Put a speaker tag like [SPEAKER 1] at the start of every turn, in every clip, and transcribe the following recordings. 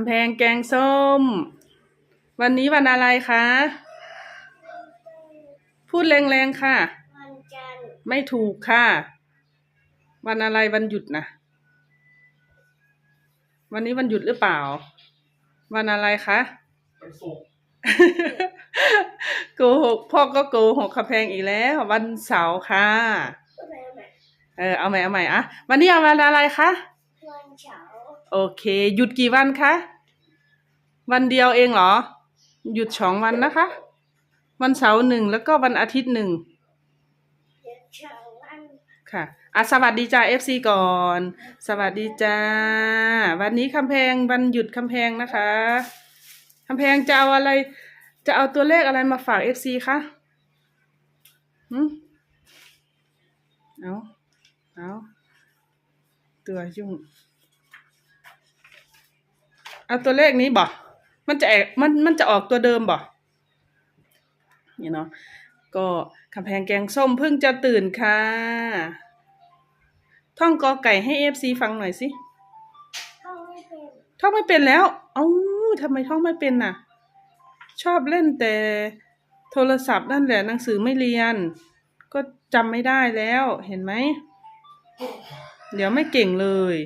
[SPEAKER 1] ำแพงแกงส้ม วันนี้วันอะไรคะ พูดแรงๆค่ะ
[SPEAKER 2] วันจันทร์
[SPEAKER 1] ไม่ถูกค่ะ วันอะไรวันหยุดนะ วันนี้วันหยุดหรือเปล่า วันอะไรคะ
[SPEAKER 3] วันศุกร์
[SPEAKER 1] โกหกพ่อก็โกหกคำแพงอีกแล้ว วันเสาร์ค่ะ
[SPEAKER 2] พูดอะไรใหม่
[SPEAKER 1] เออเอาใหม่เอาใหม่อะวันนี้เอาวันอะไรคะ
[SPEAKER 2] วันเสาร์
[SPEAKER 1] โอเค หยุดกี่วันคะ วันเดียวเองเหรอ หยุดสองวันนะคะ วันเสาร์หนึ่งแล้วก็วันอาทิตย์หนึ่งค่ะอะสวัสดีจ้า FC ก่อน สวัสดีจ้า วันนี้คำแพงวันหยุดคำแพงนะคะคำแพงจะเอาอะไร จะเอาตัวเลขอะไรมาฝาก FC คะหืมเอาเอาตัวยุ่ง เอาตัวเลขนี้บ่มันจะแอกมันมันจะออกตัวเดิมบ่นี่เนาะก็คำแพงแกงส้มเพิ่งจะตื่นค่ะ ท่องกอไก่ให้เอฟซีฟังหน่อยสิ
[SPEAKER 2] เข้าไม่เป็น
[SPEAKER 1] ท่องไม่เป็นแล้ว เอ้าทำไมท่องไม่เป็นน่ะ ชอบเล่นแต่โทรศัพท์นั่นแหละหนังสือไม่เรียน ก็จำไม่ได้แล้วเห็นไหม เดี๋ยวไม่เก่งเลย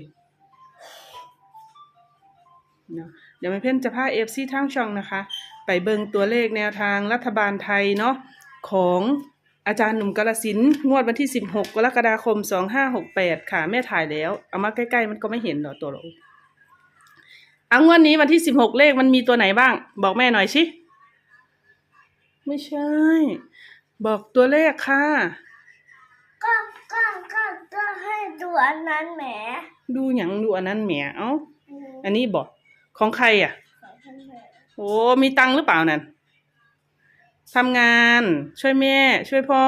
[SPEAKER 1] เนาะเดี๋ยวไม่เพ่นจะพาเอฟซีทั้งช่องนะคะ ไปเบิงตัวเลขแนวทางรัฐบาลไทยเนาะของอาจารย์หนุ่มกาลสินธุ์งวดวันที่ 16 กรกฎาคม 2568 ค่ะ แม่ถ่ายแล้ว เอามาใกล้ๆ มันก็ไม่เห็นหรอกตัวเราอังวดนี้วันที่ 16 เลขมันมีตัวไหนบ้าง บอกแม่หน่อยสิไม่ใช่ บอกตัวเลขค่ะ
[SPEAKER 2] ก็ก็ก็ก็ให้ดูอันนั้นแหม
[SPEAKER 1] ดูหยังดูอันนั้นแหมเอ้า
[SPEAKER 2] อืม
[SPEAKER 1] อันนี้บอก ของใครอะ
[SPEAKER 2] ขอท่านแม่
[SPEAKER 1] โอ้มีตังค์หรือเปล่านั่นทำงานช่วยแม่ ช่วยพ่อ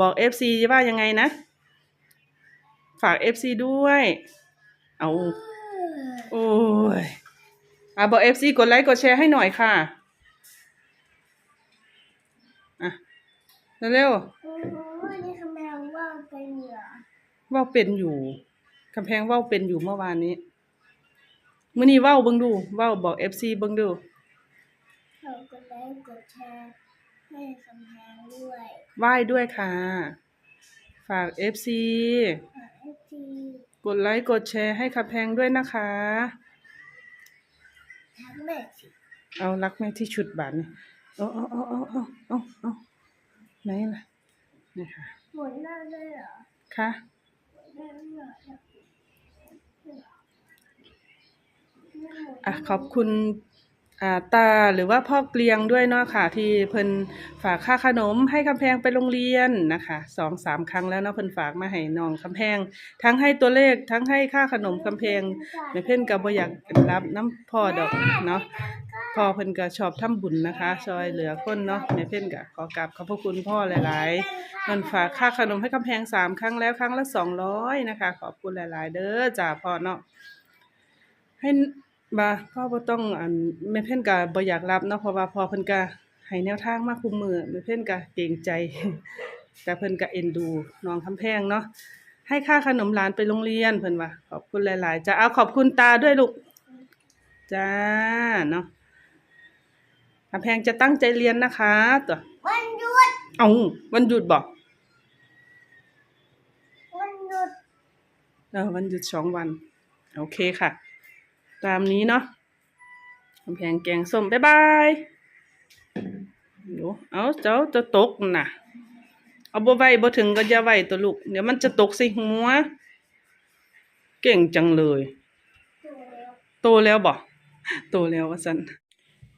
[SPEAKER 1] บอกเอฟซีว่ายังไงนะ ฝากเอฟซีด้วย เอาโอ้ยอะบอกเอฟซีกดไลค์กดแชร์ให้หน่อยค่ะ อะ เร็ว
[SPEAKER 2] โอ้โหวันนี้คำแพงว่าเป็นเหรอ
[SPEAKER 1] ๆเว่าเป็นอยู่กำแพงเว่าเป็นอยู่เมื่อวานนี้ มื่อนี้เว่าเบิ่งดูเว่าบอกเอฟซีเบิ่งดู
[SPEAKER 2] เรากดไลค์กดแชร์ให้คำแพงด้วย
[SPEAKER 1] ไหว้ด้วยค่ะ ฝากเอฟซี
[SPEAKER 2] ฝากให้ที
[SPEAKER 1] กดไลค์กดแชร์ให้คำแพงด้วยนะคะ
[SPEAKER 2] ทั้งแม่สิ
[SPEAKER 1] เอารักแม่ที่ชุดบาทนี่เอาเอาเอาเอาเอาเอาเอาไหนล่ะนี่ค่ะ
[SPEAKER 2] หมุนหน้าด้วยเหรอ
[SPEAKER 1] ค่ะ
[SPEAKER 2] หมุนหน้าด้วยเหรอ
[SPEAKER 1] อะขอบคุณอ่าตาหรือว่าพ่อเกลียงด้วยเนาะค่ะ ที่เพิ่นฝากค่าขนมให้คำแพงไปโรงเรียนนะคะสองสามครั้งแล้วเนาะเพิ่นฝากมาให้น้องคำแพง ทั้งให้ตัวเลขทั้งให้ค่าขนมคำแพงแม่เพิ่นก็บ่อยากรับน้ำพ่อดอกเนาะพ่อเพิ่นก็ชอบทำบุญนะคะช่วยเหลือคนเนาะแม่เพิ่นก็ขอกราบขอบพระคุณพ่อหลายๆมันฝากค่าขนมให้กำแพงสามครั้งแล้วครั้งละสองร้อยนะคะ ขอบคุณหลาย ๆ เด้อจ้าพ่อเนาะให้ มาพ่อบ่ต้อง อันแม่เพ่นก็บ่อยากรับเนาะ เพราะว่าพ่อเพิ่นก็ให้แนวทางมาคุมมือแม่เพ่นก็เกรงใจ แต่เพิ่นก็เอ็นดูน้องคำแพงเนาะ ให้ค่าขนมหลานไปโรงเรียนเพิ่นว่า ขอบคุณหลาย ๆ จ้าเอาขอบคุณตาด้วยลูก จ้า เนาะคำแพงจะตั้งใจเรียนนะคะ ตัว
[SPEAKER 2] วันหยุด
[SPEAKER 1] เอาวันหยุดบอก
[SPEAKER 2] วันหยุด
[SPEAKER 1] เออ วันหยุดสองวัน โอเคค่ะ ตามนี้เนาะกำแพงแกงส้มบ๊ายบายดูเอาเจ้าจะตกนะเอาบ่ไว้บ่ถึงก็อย่าไว้ตัวลูก เดี๋ยวมันจะตกใส่หัว เก่งจังเลย
[SPEAKER 2] ตัวแล้ว
[SPEAKER 1] โตแล้วบ่โตแล้วว่าสัน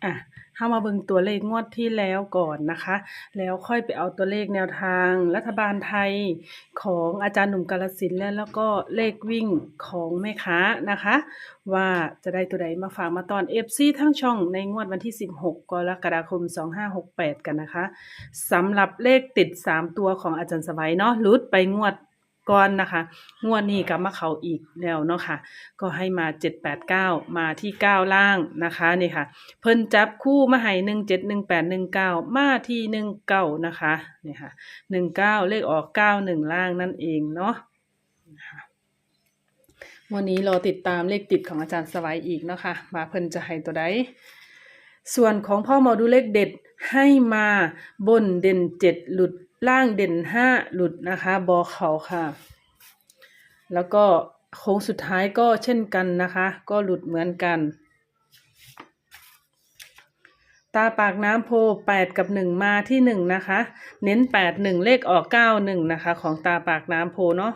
[SPEAKER 1] อะ เฮามาเบิ่งตัวเลขงวดที่แล้วก่อนนะคะ แล้วค่อยไปเอาตัวเลขแนวทางรัฐบาลไทยของอาจารย์หนุ่มกาลสินและแล้วก็เลขวิ่งของแม่ค้านะคะ ว่าจะได้ตัวใดมาฝากมาตอน FC ทั้งช่องในงวดวันที่ 16 กรกฎาคม 2568 กันนะคะสำหรับเลขติด 3 ตัวของอาจารย์สวัยเนาะลุดไปงวด ก่อนนะคะ งวดนี้กลับมาเขาอีกแล้วเนาะค่ะ ก็ให้มา789มาที่9ล่างนะคะนี่ค่ะ เพิ่นจับคู่มาให้หนึ่งเจ็ดหนึ่งแปดหนึ่งเก้ามาที่หนึ่งเก้านะคะนี่ค่ะหนึ่งเก้าเลขออกเก้าหนึ่งล่างนั่นเองเนาะวันนี้รอติดตามเลขติดของอาจารย์สวัยอีกเนาะค่ะว่าเพิ่นจะให้ตัวใดส่วนของพ่อหมอดูเลขเด็ดให้มาบนเด่นเจ็ดหลุด ล่างเด่นห้าหลุดนะคะบอเขาค่ะ แล้วก็โค้งสุดท้ายก็เช่นกันนะคะ ก็หลุดเหมือนกัน ตาปากน้ำโพแปดกับหนึ่งมาที่หนึ่งนะคะ เน้นแปดหนึ่งเลขออกเก้าหนึ่งนะคะ ของตาปากน้ำโพเนาะ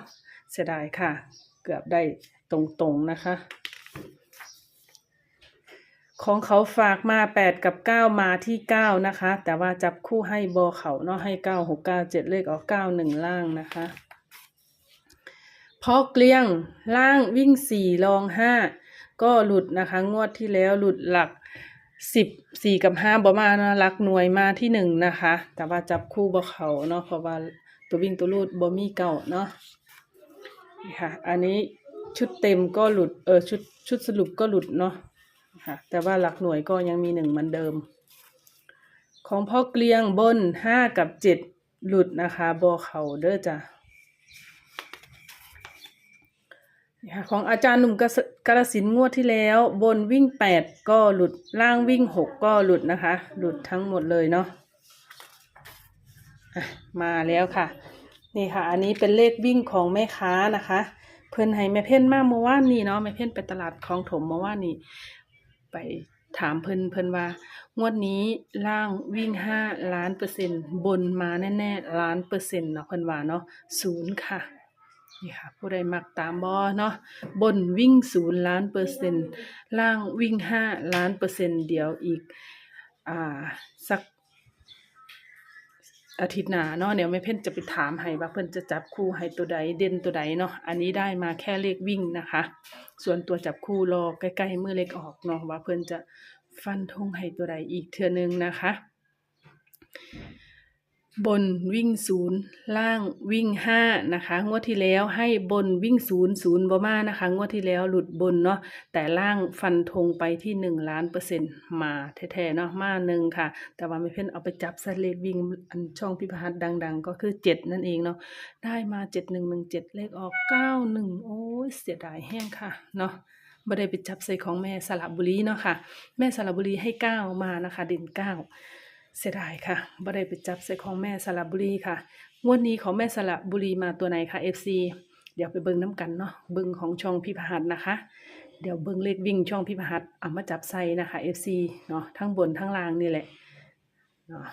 [SPEAKER 1] เสียดายค่ะ เกือบได้ตรงๆนะคะ ของเขาฝากมาแปดกับเก้ามาที่เก้านะคะ แต่ว่าจับคู่ให้บอเขาเนาะให้เก้าหกเก้าเจ็ดเลขออกเก้าหนึ่งล่างนะคะพอเกลี้ยงล่างวิ่งสี่รองห้าก็หลุดนะคะ งวดที่แล้วหลุดหลักสิบสี่กับห้าบอมานะหลักหน่วยมาที่หนึ่งนะคะ แต่ว่าจับคู่บอเขาเนาะเพราะว่าตัววิ่งตัวรูดบอมี่เก่าเนาะค่ะ อันนี้ชุดเต็มก็หลุดเออชุดชุดสรุปก็หลุดเนาะ ค่ะ แต่ว่าหลักหน่วยก็ยังมีหนึ่งเหมือนเดิม ของพ่อเกลียงบนห้ากับเจ็ดหลุดนะคะบอเขาเด้อจ้ะของอาจารย์หนุ่มกาลสินงวดที่แล้ว บนวิ่งแปดก็หลุดล่างวิ่งหกก็หลุดนะคะ หลุดทั้งหมดเลยเนาะะมาแล้วค่ะ นี่ค่ะ อันนี้เป็นเลขวิ่งของแม่ค้านะคะ เพิ่นให้แม่เพ่นมาเมื่อวานนี้เนาะแม่เพ่นไปตลาดคลองถมเมื่อวานนี้ ไปถามเพิ่นเพิ่นว่า งวดนี้ล่างวิ่งห้าล้านเปอร์เซ็นต์บนมาแน่ๆล้านเปอร์เซ็นต์เนาะเพิ่นว่าเนาะศูนย์ค่ะนี่ค่ะ ผู้ใดมักตามบอเนาะบนวิ่งศูนย์ล้านเปอร์เซ็นต์ล่างวิ่งห้าล้านเปอร์เซ็นต์เดี๋ยวอีก อ่า สัก อาทิตย์หน้าเนาะเดี๋ยวแม่เพ่นจะไปถามให้ว่าเพิ่นจะจับคู่ให้ตัวใดเด่นตัวใดเนาะอันนี้ได้มาแค่เลขวิ่งนะคะ ส่วนตัวจับคู่รอใกล้ๆมือเลขออกเนาะว่าเพิ่นจะฟันธงให้ตัวใดอีกเทื่อนึงนะคะ บนวิ่งศูนย์ล่างวิ่งห้านะคะ งวดที่แล้วให้บนวิ่งศูนย์ศูนย์บมานะคะ งวดที่แล้วหลุดบนเนาะแต่ล่างฟันธงไปที่หนึ่งล้านเปอร์เซ็นต์มาแท้ๆเนาะมาหนึ่งค่ะ แต่ว่าไม่เพิ่นเอาไปจับสเลขวิ่งอันช่องพิพหัสดัง ๆ ก็คือเจ็ดนั่นเองเนาะได้มาเจ็ดหนึ่งหนึ่งเจ็ดเลขออกเก้าหนึ่งโอ้ยเสียดายแห้งค่ะเนาะบ่ได้ไปจับใส่ของแม่สระบุรีเนาะค่ะ แม่สระบุรีให้เก้ามานะคะ เด่นเก้า เสียดายค่ะบ่ได้ไปจับใส่ของแม่สระบุรีค่ะ งวดนี้ของแม่สระบุรีมาตัวไหนคะ FC เดี๋ยวไปเบิ่งน้ำกันเนาะ เบิ่งของช่องพิพหัสนะคะ เดี๋ยวเบิ่งเลขวิ่งช่องพิพหัสเอามาจับใส่นะคะ FC เนาะ ทั้งบนทั้งล่างนี่แหละ เนาะ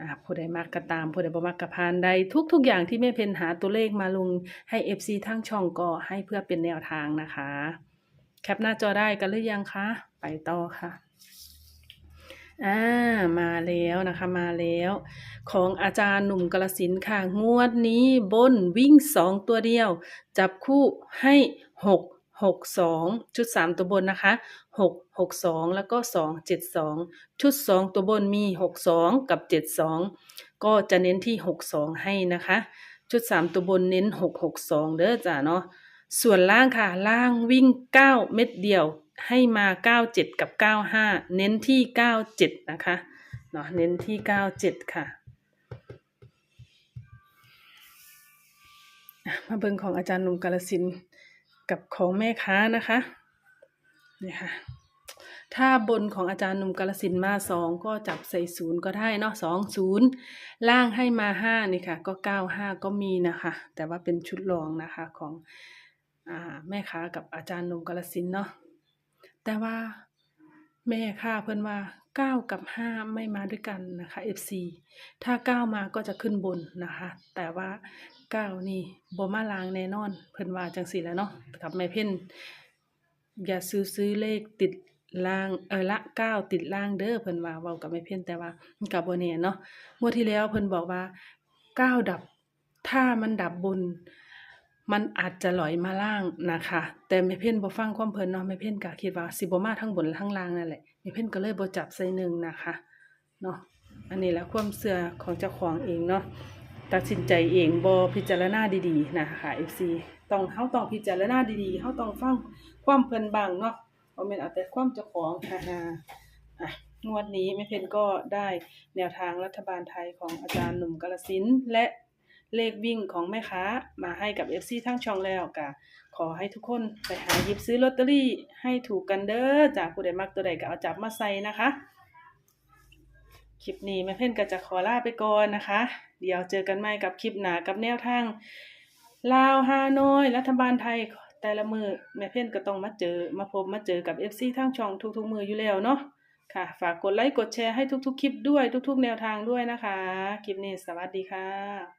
[SPEAKER 1] อ่าผู้ใดมักก็ตามผู้ใดบ่มักก็ผ่านใดทุกทุกอย่างที่แม่เพนหาตัวเลขมาลงให้ FC ทั้งช่องก็ให้เพื่อเป็นแนวทางนะคะ แคปหน้าจอได้กันหรือยังคะ ไปต่อค่ะ อ่ามาแล้วนะคะมาแล้ว ของอาจารย์หนุ่มกาลสินค่ะ งวดนี้บนวิ่งสองตัวเดียว จับคู่ให้หกหกสองชุดสามตัวบนนะคะหกหกสองแล้วก็สองเจ็ดสองชุดสองตัวบนมีหกสองกับเจ็ดสองก็จะเน้นที่หกสองให้นะคะ ชุดสามตัวบนเน้นหกหกสองเด้อจ้าเนาะส่วนล่างค่ะล่างวิ่ง9เม็ดเดียว ให้มา 97 กับ 95 เน้นที่ 97 นะคะเนาะเน้นที่ 97ค่ะอะ มาเบิ่งของอาจารย์นุ่มกาลสินกับของแม่ค้านะคะนี่ค่ะถ้าบนของอาจารย์หนุ่มกาลสินมาสองก็จับใส่ศูนย์ก็ได้เนาะสองศูนย์ล่างให้มาห้านี่ค่ะ ก็เก้าห้าก็มีนะคะ แต่ว่าเป็นชุดรองนะคะของอแม่ค้ากับอาจารย์หนุ่มกาลสินเนาะ แต่ว่าแม่ค้าเพิ่นว่าเก้ากับห้าไม่มาด้วยกันนะคะ FC ถ้าเก้ามาก็จะขึ้นบนนะคะ แต่ว่าเก้านี่บ่มาลางแน่นอน เพิ่นว่าจังสีแล้วเนาะกับแม่เพ่นอย่าซื้อซื้อเลขติดล่างเออละเก้าติดล่างเด้อเพิ่นว่าเว้ากับแม่เพ่นแต่ว่ากับบ่แน่เนาะงวดที่แล้วเพิ่นบอกว่าเก้าดับถ้ามันดับบน มันอาจจะลอยมาล่างนะคะ แต่แม่เพ่นบ่ฟังความเพิ่นเนาะแม่เพ่นก็คิดว่าสิบ่มาทั้งบนทั้งล่างนั่นแหละแม่เพ่นก็เลยบ่จับใส่หนึ่งนะคะเนาะอันนี้แหละความเชื่อของเจ้าของเองเนาะตัดสินใจเองบ่พิจารณาดีๆนะคะ FC ต้องเฮาต้องพิจารณาดีๆเฮาต้องฟังความเพิ่นบ้างเนาะบ่แม่นเอาแต่ความเจ้าของฮ่าๆอะงวดนี้แม่เพ่นก็ได้แนวทางรัฐบาลไทยของอาจารย์หนุ่มกาลสินและ เลขวิ่งของแม่ค้ามาให้กับ FC ทั้งช่องแล้วก็ขอให้ทุกคนไปหาหยิบซื้อลอตเตอรี่ให้ถูกกันเด้อจากผู้ใดมักตัวใดก็เอาจับมาใส่นะคะ คลิปนี้แม่เพ่นก็จะขอลาไปก่อนนะคะ เดี๋ยวเจอกันใหม่กับคลิปหนากับแนวทางลาวฮานอย รัฐบาลไทยแต่ละมือแม่เพ่นก็ต้องมาเจอมาพบมาเจอกับ FC ทางช่องทุกๆมืออยู่แล้วเนาะค่ะ ฝากกดไลค์กดแชร์ให้ทุกๆ คลิปด้วยทุก ๆ แนวทางด้วยนะคะ คลิปนี้สวัสดีค่ะ